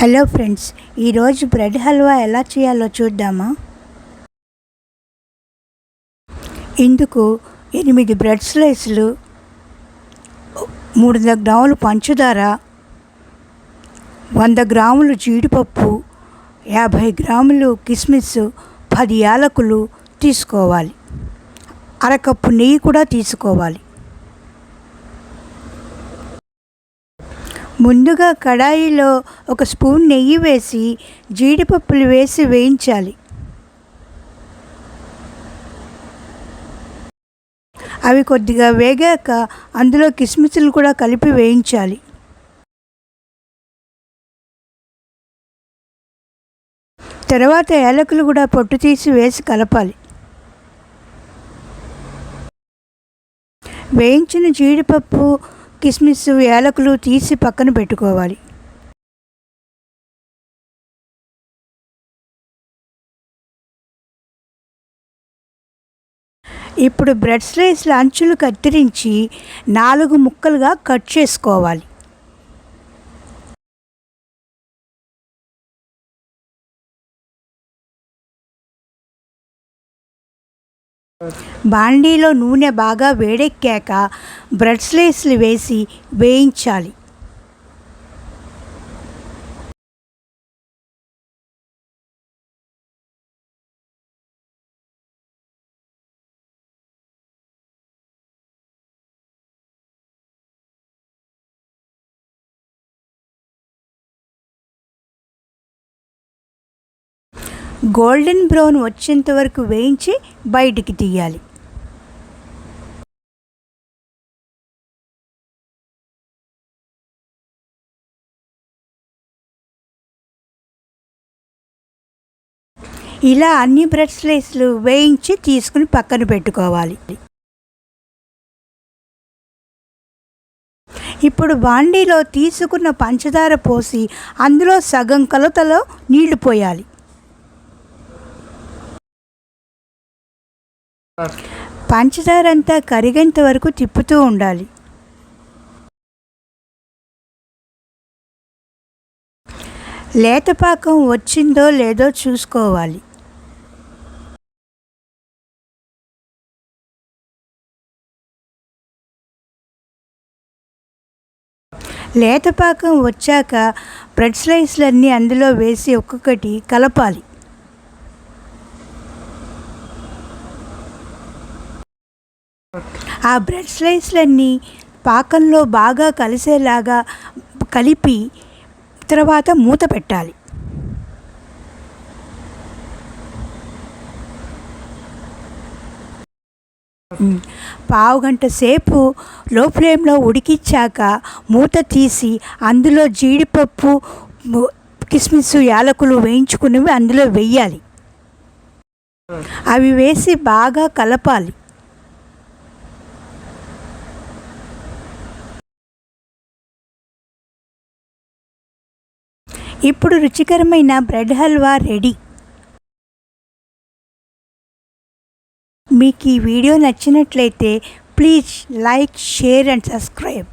Hello friends ఈరోజు bread halwa ఎలా చేయాలో చూద్దామా? ఇందుకు ఎనిమిది బ్రెడ్ స్లైస్లు మూడు వందల గ్రాములు పంచదార వంద గ్రాములు జీడిపప్పు యాభై గ్రాములు కిస్మిస్ పది యాలకులు తీసుకోవాలి. అరకప్పు నెయ్యి కూడా తీసుకోవాలి. ముందుగా కడాయిలో ఒక స్పూన్ నెయ్యి వేసి జీడిపప్పులు వేసి వేయించాలి. అవి కొద్దిగా వేగాక అందులో కిస్మిస్లు కూడా కలిపి వేయించాలి. తర్వాత ఏలకులు కూడా పొట్టు తీసి వేసి కలపాలి. వేయించిన జీడిపప్పు కిస్మిస్ యాలకులు తీసి పక్కన పెట్టుకోవాలి. ఇప్పుడు బ్రెడ్ స్లైస్ల అంచులు కత్తిరించి నాలుగు ముక్కలుగా కట్ చేసుకోవాలి. బాండీలో నూనె బాగా వేడెక్కాక బ్రెడ్ స్లైస్లు వేసి వేయించాలి. గోల్డెన్ బ్రౌన్ వచ్చేంత వరకు వేయించి బయటికి తీయాలి. ఇలా అన్ని బ్రెడ్ స్లైస్లు వేయించి తీసుకుని పక్కన పెట్టుకోవాలి. ఇప్పుడు బాండీలో తీసుకున్న పంచదార పోసి అందులో సగం కలతలో నీళ్ళు పోయాలి. పంచదార అంతా కరిగేంత వరకు తిప్పుతూ ఉండాలి. లేతపాకం వచ్చిందో లేదో చూసుకోవాలి. లేతపాకం వచ్చాక బ్రెడ్ స్లైస్లన్నీ అందులో వేసి ఒక్కొక్కటి కలపాలి. ఆ బ్రెడ్ స్లైస్లన్నీ పాకంలో బాగా కలిసేలాగా కలిపి తర్వాత మూత పెట్టాలి. పావు గంట సేపు లో ఫ్లేమ్లో ఉడికిచ్చాక మూత తీసి అందులో జీడిపప్పు కిస్మిస్ యాలకులు వేయించుకున్నవి అందులో వెయ్యాలి అవి వేసి బాగా కలపాలి. ఇప్పుడు రుచికరమైన బ్రెడ్ హల్వా రెడీ. మీకు ఈ వీడియో నచ్చినట్లయితే please like share and subscribe.